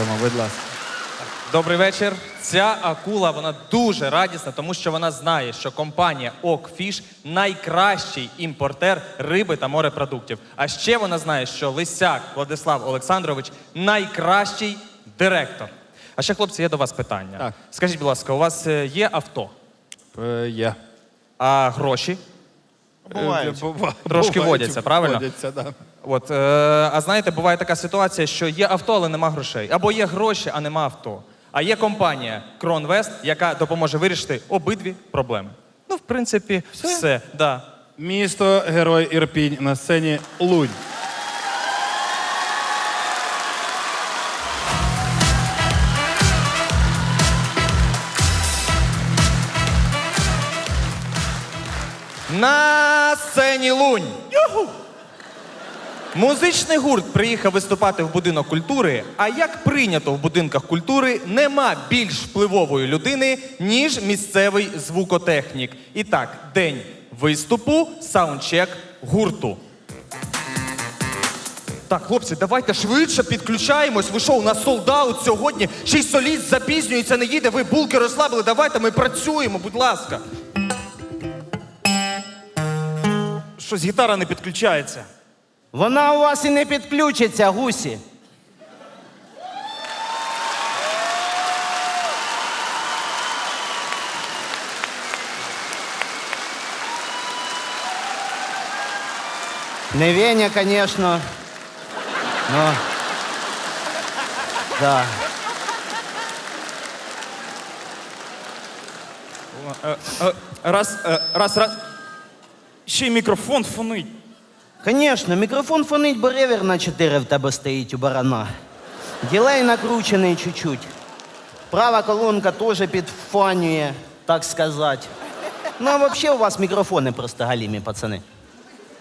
Дякуємо, будь ласка. Добрий вечір. Ця акула вона дуже радісна, тому що вона знає, що компанія Окфіш найкращий імпортер риби та морепродуктів. А ще вона знає, що Лисяк Владислав Олександрович найкращий директор. А ще, хлопці, є до вас питання. Так. Скажіть, будь ласка, у вас е, є авто, Е, Є. а гроші? Бувають. Трошки водяться, правильно? Водяться, да. От, е, а знаєте, буває така ситуація, що є авто, але нема грошей. Або є гроші, а нема авто. А є компанія Кронвест, яка допоможе вирішити обидві проблеми. Ну, в принципі, все. Да. Місто Герой Ірпінь на сцені Лунь. На сцені Лунь. Юху! Музичний гурт приїхав виступати в будинок культури. А як прийнято в будинках культури, нема більш впливової людини, ніж місцевий звукотехнік. І так, день виступу, саундчек гурту. Так, хлопці, давайте швидше підключаємось. Ви що, у нас солдаут сьогодні? Ще й соліст запізнюється, не їде. Ви булки розслабили. Давайте ми працюємо, будь ласка. Щось гітара не підключається. Вона у вас і не підключиться, гусі. Не Веня, конечно. Но... Да. Е, е, Раз, е, раз, раз. Ще й мікрофон фонить. Конечно, мікрофон фонить, бо ревер на 4 в тебе стоїть у барана. Ділей накручений чуть-чуть. Права колонка теж підфанює, так сказати. Ну, а взагалі у вас мікрофони просто галімі, пацани.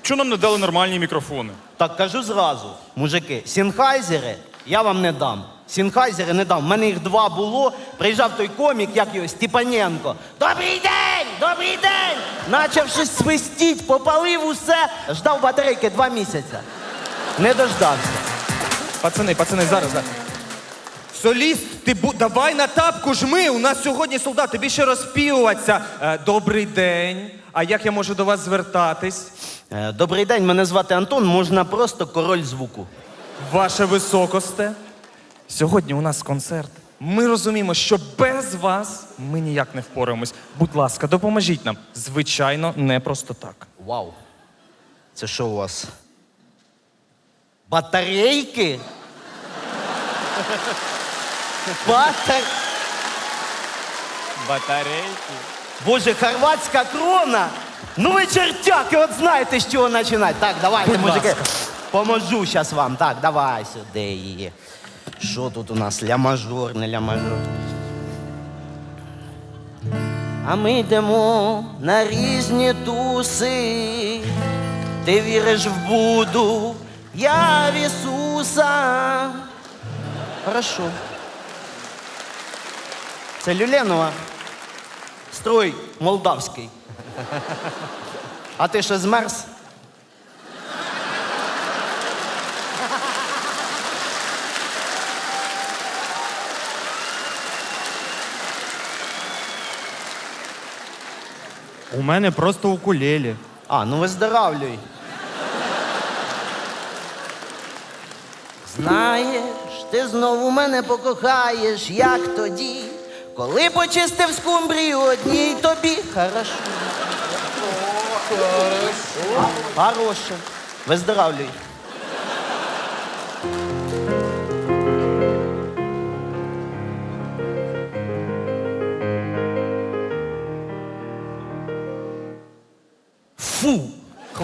Чого нам не дали нормальні мікрофони? Так кажу зразу, мужики, сінхайзери я вам не дам. Сінхайзери не дам. У мене їх два було. Приїжджав той комік, як його Степаненко. Добрий день! Добрий день! Начав щось свистіть, попалив усе, ждав батарейки два місяці. Не дождався. Пацани, пацани, зараз. зараз. Соліст, ти бу... давай на тапку жми. У нас сьогодні солдат, тобі ще розпівуватися. Е, добрий день. А як я можу до вас звертатись? Е, Добрий день, мене звати Антон, можна просто король звуку. Ваше високосте. Сьогодні у нас концерт. Ми розуміємо, що без вас ми ніяк не впораємось. Будь ласка, допоможіть нам. Звичайно, не просто так. Вау. Це що у вас? Батарейки? Батар... Батарейки. Боже, хорватська крона! Ну ви чертяки, от знаєте, з чого починати. Так, давайте, Будь мужики. ласка. Поможу зараз вам. Так, давай сюди її. Що тут у нас? Ля мажор, не ля мажор. А ми йдемо на різні туси. Ти віриш в Буду, я в Ісуса. Хорошо. Це Люленова. Строй молдавський. А ти що змерз? У мене просто укулелі. А, ну виздоравлюй. Знаєш, ти знову мене покохаєш, як тоді, коли почистив скумбрію одній тобі. Хорошо. Хорошо. Хороше. Виздоравлюй.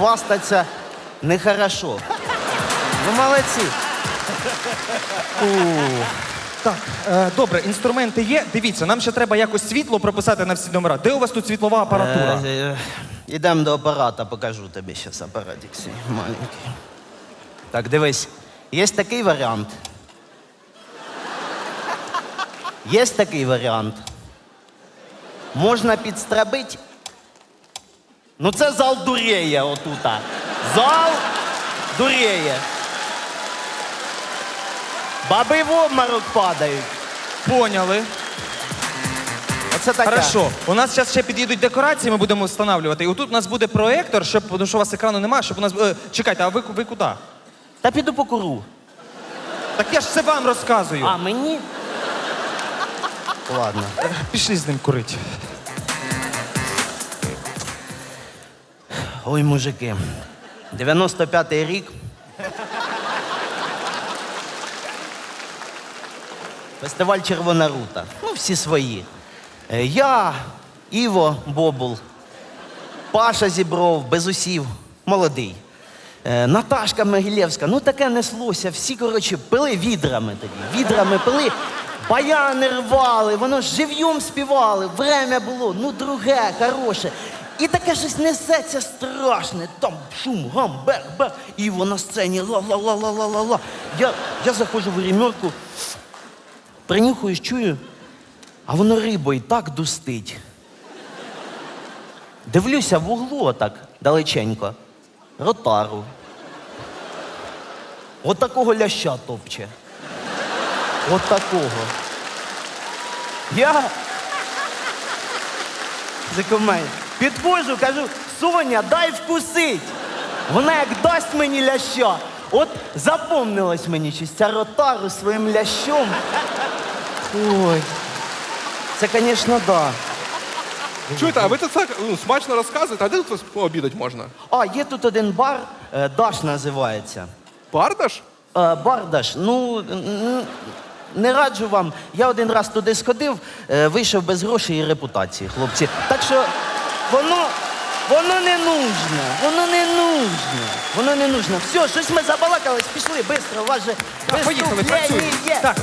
Хвастаться нехорошо. Ну, молодці. Так, е, добре, інструменти є. Дивіться, нам ще треба якось світло прописати на всі номера. Де у вас тут світлова апаратура? Е, е, Ідемо до апарата, покажу тобі зараз апаратик свій маленький. Так, дивись, є такий варіант. Є такий варіант. Можна підстрабити. Ну, це зал дуреє отута. Зал дуреє. Баби в обморок падають. Поняли. Оце таке. Хорошо. У нас зараз ще під'їдуть декорації, ми будемо встановлювати. І отут у нас буде проектор, щоб, тому що у вас екрану немає, щоб у нас. е, чекайте, а ви, ви куди? Та піду покуру. Так я ж це вам розказую. А мені? Ладно. Пішли з ним курити. Ой, мужики. 95-й рік. Фестиваль Червона рута. Ну, всі свої. Е, Я, Іво Бобул, Паша Зібров, Безусів, молодий. Е, Наташка Могилєвська, ну таке неслося. Всі, коротше, пили відрами тоді. Відрами пили, баяни рвали, воно жив'єм співали, время було, ну друге, хороше. І таке щось несеться страшне. Там шум, гам, бех, бех. І на сцені ла-ла-ла-ла-ла-ла-ла. Я, я заходжу в гримерку, принюхуюсь, чую, а воно рибою так дустить. Дивлюся в углу так далеченько. Ротару. От ляща топче. От такого. Я. Закумай. Підходжу, кажу, Соня, дай вкусить. Вона як дасть мені ляща. От запомнилась мені щось ця ротару своїм лящом. Ой. Це, звісно, да. Чуєте, а ви це так ну, смачно розказуєте, а де тут пообідати можна? А, є тут один бар, е, Даш називається. Бардаш? Е, Бардаш, ну не раджу вам. Я один раз туди сходив, е, вийшов без грошей і репутації, хлопці. Так що воно, воно не нужне, воно не нужне, воно не нужно. Все, щось ми забалакались, пішли швидко, у вас же Так, поїхали, працюємо. Так,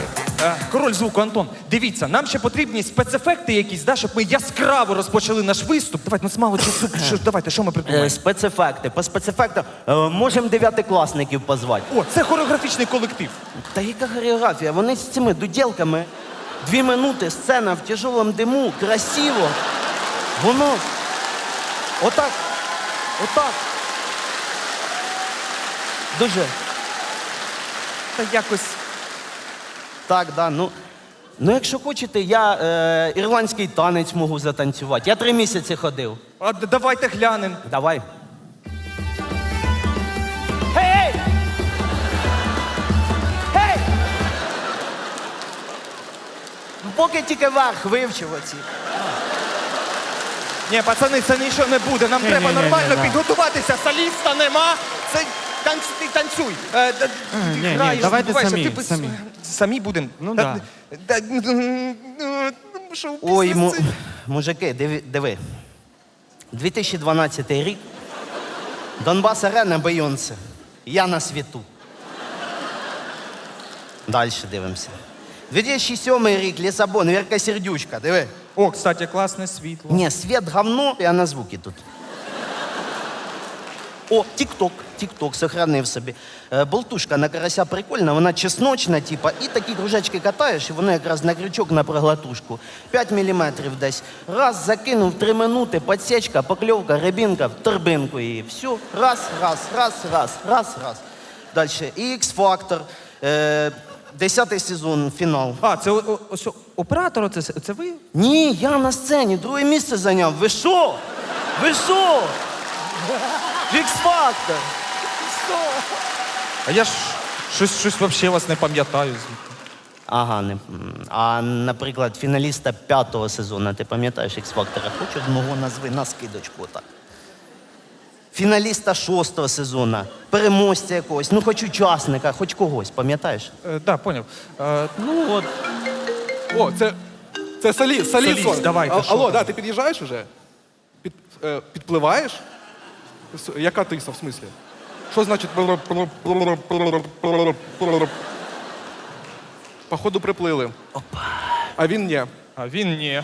король звуку, Антон, дивіться, нам ще потрібні спецефекти якісь, да, щоб ми яскраво розпочали наш виступ. Давайте, нас мало часу. Що, давайте, що ми Е, придумаємо? спецефекти. По спецефектам е, можемо дев'ятикласників позвати. О, це хореографічний колектив. Та яка хореографія? Вони з цими дуділками. Дві минути, сцена в тяжелому диму, красиво. Воно. Отак. Отак. Дуже. Та якось. Так, да. Ну, ну якщо хочете, я е, ірландський танець можу затанцювати. Я три місяці ходив. А д- давайте глянемо. Давай. Гей! Гей! Поки тільки верх вивчив оці. Ні, пацани, це нічого не буде. Нам Ні, треба нормально підготуватися. Соліста нема. Це танц, ти танцюй. Е, д- ні, ні, граєш, давайте самі, без- самі. Самі будемо. Ну, та- ну, Ой, му, мужики, диви, диви. 2012 рік. Донбас Арена Бейонсе. Я на світу. Далі дивимося. 2007 рік Лісабон, Вірка Сердючка, диви. О, кстати, класне світло. Ні, світ говно, я на звуки тут. О, тік-ток, тік-ток, сохранив собі. Е, болтушка на карася прикольна, вона чесночна, типа, і такі кружечки катаєш, і воно якраз на крючок на проглотушку. 5 міліметрів десь. Раз, закинув, 3 минути, подсечка, покльовка, рибінка, в торбинку її. Все, раз, раз, раз, раз, раз, раз. Далі. І X-Factor. Е, Десятий сезон, фінал. А, це о- о- ось о- оператор, це, це ви? Ні, я на сцені, друге місце зайняв. Ви що? Ви що? X-Factor. А я ж щось, щось взагалі вас не пам'ятаю звідти. Ага, не, а наприклад, фіналіста п'ятого сезону, ти пам'ятаєш X-Factor? Хоч одного назви на скидочку так. Фіналіста шостого сезону, переможця якогось, ну хоч учасника, хоч когось, пам'ятаєш? Так, да, поняв. Е, Ну от. О, це, це солі, соліст. Соліст, давайте, А- що Алло, там? да, ти під'їжджаєш уже? Під, е, підпливаєш? Яка тиса, в смислі? Що значить? Походу приплили. Опа. А він ні. а він ні.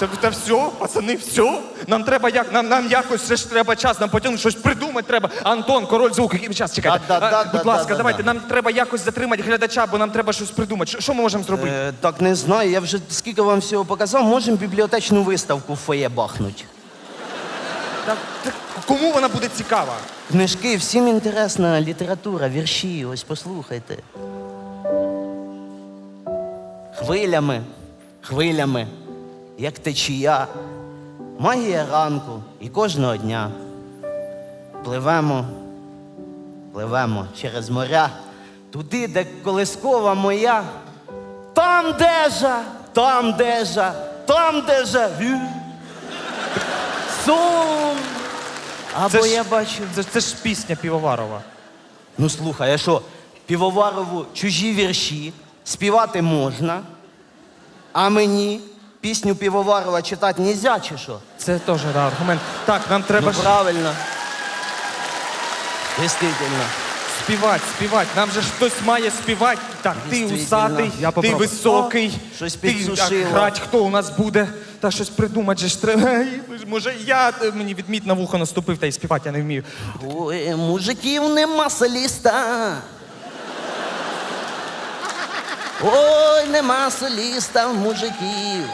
Це, це все, пацани, все. Нам треба як, нам, нам якось ще ж треба час, нам потягнути щось придумати треба. Антон, король звуку, який час чекайте. Да-да-да, А, будь да-да-да-да. ласка, давайте, нам треба якось затримати глядача, бо нам треба щось придумати. Що, що ми можемо зробити? Е, так не знаю, я вже скільки вам всього показав, можемо бібліотечну виставку в фоє бахнуть. Так, так, кому вона буде цікава? Книжки, всім інтересна література, вірші, ось послухайте. хвилями, хвилями, як течія, магія ранку і кожного дня. Пливемо, пливемо через моря, туди, де колискова моя. Там дежа, там дежа, там дежа. вю. Сон. Або Це ж- я бачу. Це, це ж пісня Півоварова. Ну слухай, а що, Півоварову чужі вірші співати можна, а мені пісню Півоварова читати нельзя, чи що? Це теж да, аргумент. Так, нам треба Ну, ж правильно. Действительно. співати, співати. Нам же ж хтось має співати. Так, ти Дійсно. усатий, Я ти попробую. високий. Щось ти підсушило. грать, хто у нас буде. Та щось придумати же ж треба. Ей, Може, я е, мені відміт на вухо наступив, та й співати я не вмію. Ой, мужиків нема соліста. Ой, нема соліста в мужиків.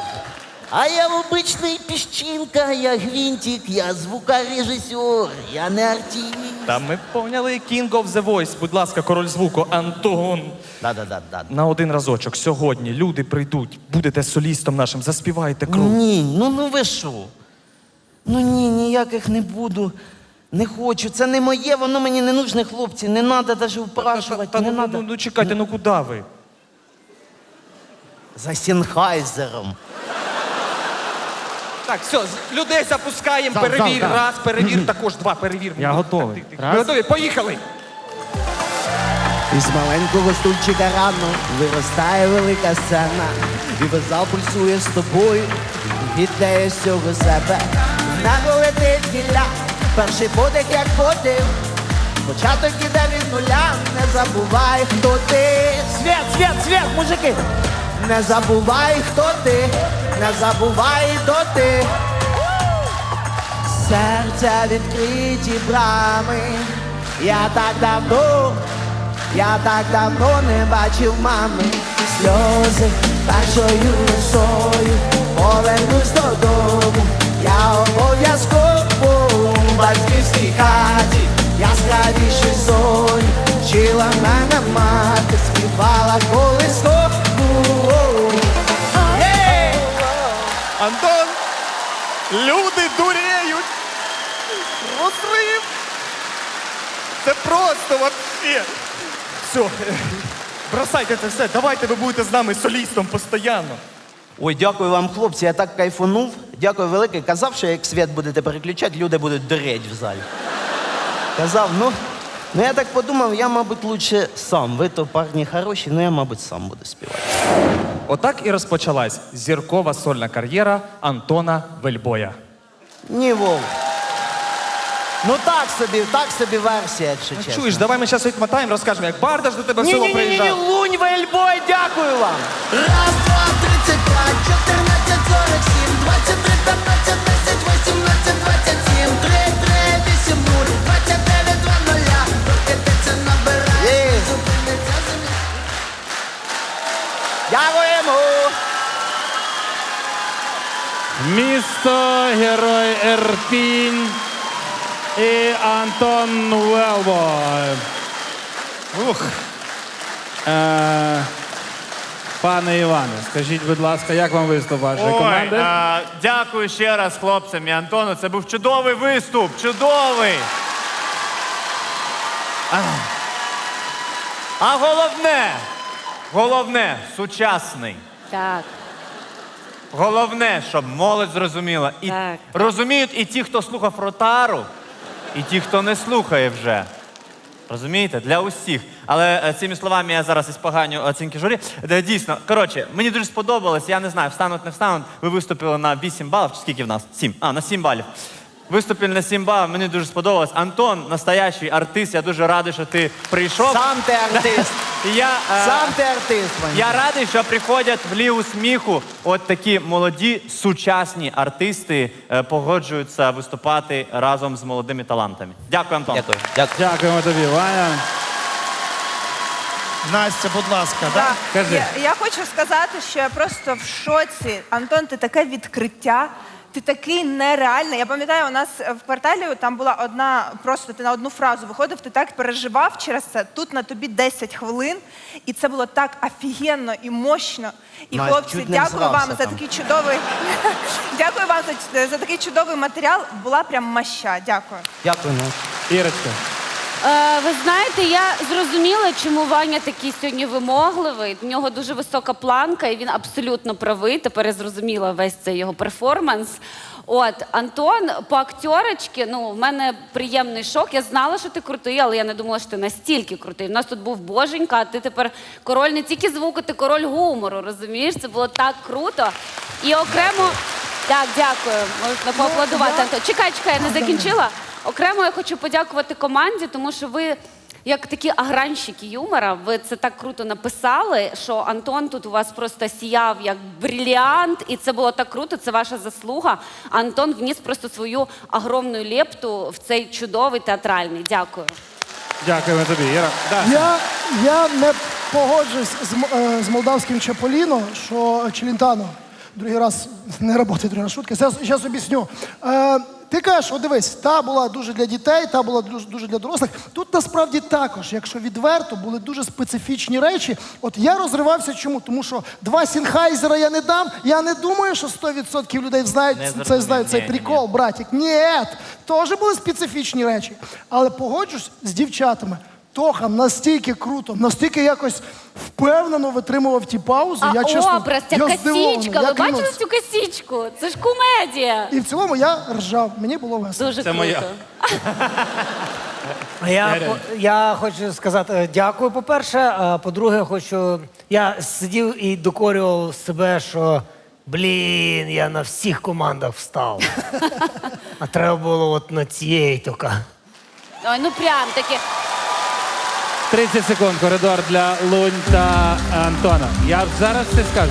А я обичний піщинка, я гвинтик, я звукорежисер, я не артист. Та ми поняли King of the Voice. Будь ласка, король звуку, Антон. Да-да-да. На один разочок сьогодні люди прийдуть, будете солістом нашим, заспіваєте круг. Ні, ну ну ви що? Ну ні, ніяких не буду. Не хочу. Це не моє, воно мені не нужне, хлопці. Не треба навіть упрашувати. Та не ну, надо. ну, ну чекайте, ну куди ви? За Сінхайзером. Так, все, з- людей запускаємо, Зал, перевір зал, зал. раз, перевір також два, перевір. Я готовий. тих, тих. Раз. Ви готові? Поїхали! Із маленького стульчика рано виростає велика сцена, і вокзал пульсує з тобою, віддає всього себе. Небо летить гілля, перший подих як подив. Початок іде від нуля, не забувай, хто ти. Світ, світ, світ, мужики! Не забувай, хто ти, не забувай, хто ти. Серця відкриті брами. Я так давно, я так давно не бачив мами. Сльози першою росою повернусь додому. Я обов'язково батьківській хаті, яскравіші зорі, вчила мене мати, співала колискову. Антон! Люди дуреють! Розрив! Це просто вообще! Все, бросайте це все, давайте ви будете з нами солістом постійно. Ой, дякую вам, хлопці, я так кайфанув. Дякую велике. Казав, що як світ будете переключати, люди будуть дореть в залі. Казав, ну, ну я так подумав, я, мабуть, лучше сам. Ви то парні хороші, ну я, мабуть, сам буду співати. Отак і розпочалась зіркова сольна кар'єра Антона Вельбоя. Ні, Вов. Ну так собі, так собі версія, якщо чесно. Ну, Чуєш, давай ми зараз відмотаємо, розкажемо, як Бардаш до тебе в ні, село ні, ні, ні, ні, приїжджав. лунь, вельбой, дякую вам. Раз, два, тридцять п'ять, чотирнадцять, сорок Герой і Антон Велбо. Ух. Е, пане Іване, скажіть, будь ласка, як вам виступ вашої Ой, команди? а, дякую ще раз хлопцям і Антону. Це був чудовий виступ. Чудовий. А, а головне, головне, сучасний. Так, Головне, щоб молодь зрозуміла. І Так. розуміють і ті, хто слухав ротару, і ті, хто не слухає вже. Розумієте? Для усіх. Але е, цими словами я зараз іспоганю оцінки журі. Де, Дійсно, коротше, мені дуже сподобалось, я не знаю, встануть, не встануть. Ви виступили на 8 балів, чи скільки в нас? 7. А, на 7 балів. Виступили на 7 балів, мені дуже сподобалось. Антон, настоящий артист, я дуже радий, що ти прийшов. Сам ти артист. Я, е, Сам ти артист, Ваня. я радий, що приходять в лігу сміху от такі молоді сучасні артисти е, погоджуються виступати разом з молодими талантами. Дякую, Антон. Дякую. Дякую. Дякуємо тобі, Ваня. Настя, будь ласка, так. Кажи. Я, я хочу сказати, що я просто в шоці. Антон, ти таке відкриття. Ти такий нереальний. Я пам'ятаю, у нас в кварталі там була одна, просто ти на одну фразу виходив, ти так переживав через це. Тут на тобі 10 хвилин, і це було так офігенно і мощно. І Настя, хлопці, чуть не дякую вам взрався за там. такий чудовий. дякую вам за, за такий чудовий матеріал. Була прям маща. Дякую. Дякую, Настя. Ірочка. Е, ви знаєте, я зрозуміла, чому Ваня такий сьогодні вимогливий. В нього дуже висока планка, і він абсолютно правий. Тепер я зрозуміла весь цей його перформанс. От Антон, по актерочки, ну в мене приємний шок. Я знала, що ти крутий, але я не думала, що ти настільки крутий. У нас тут був боженька, а ти тепер король не тільки звуку, ти король гумору. Розумієш? Це було так круто. І окремо так, дякую. Можна поаплодувати. Антон. Чекай, чекай, я не закінчила. Окремо я хочу подякувати команді, тому що ви. Як такі агранщики юмора, ви це так круто написали, що Антон тут у вас просто сіяв як бриліант, і це було так круто, це ваша заслуга. А Антон вніс просто свою огромну лепту в цей чудовий театральний. Дякую. Дякуємо тобі, Іра. Да. Я, я не погоджуюсь з, М- е, з молдавським Чаполіно, що Челентано. Другий раз не працює, друга шутка. Зараз, зараз об'ясню. Е, ти кажеш, от дивись, та була дуже для дітей, та була дуже, дуже для дорослих. Тут насправді також, якщо відверто, були дуже специфічні речі. От я розривався чому? Тому що два Сінхайзера я не дам. Я не думаю, що 100% людей знають, Не це, зрозумів. знають цей Ні, ні, ні. прикол, братик. Ні, теж були специфічні речі. Але погоджусь з дівчатами. Тоха настільки круто, настільки якось впевнено витримував ті паузи. А я чесно, образ, ця я косічка. я Ви бачили цю косічку? Це ж комедія. І в цілому я ржав, мені було весело. Дуже Це круто. моя. Я, я хочу сказати е, дякую, по-перше. А по-друге, хочу. Я сидів і докорював себе, що блін, я на всіх командах встав. А треба було от на цієї тільки. Ой, ну прям таки. 30 секунд коридор для Лунь та Антона. Я зараз це скажу.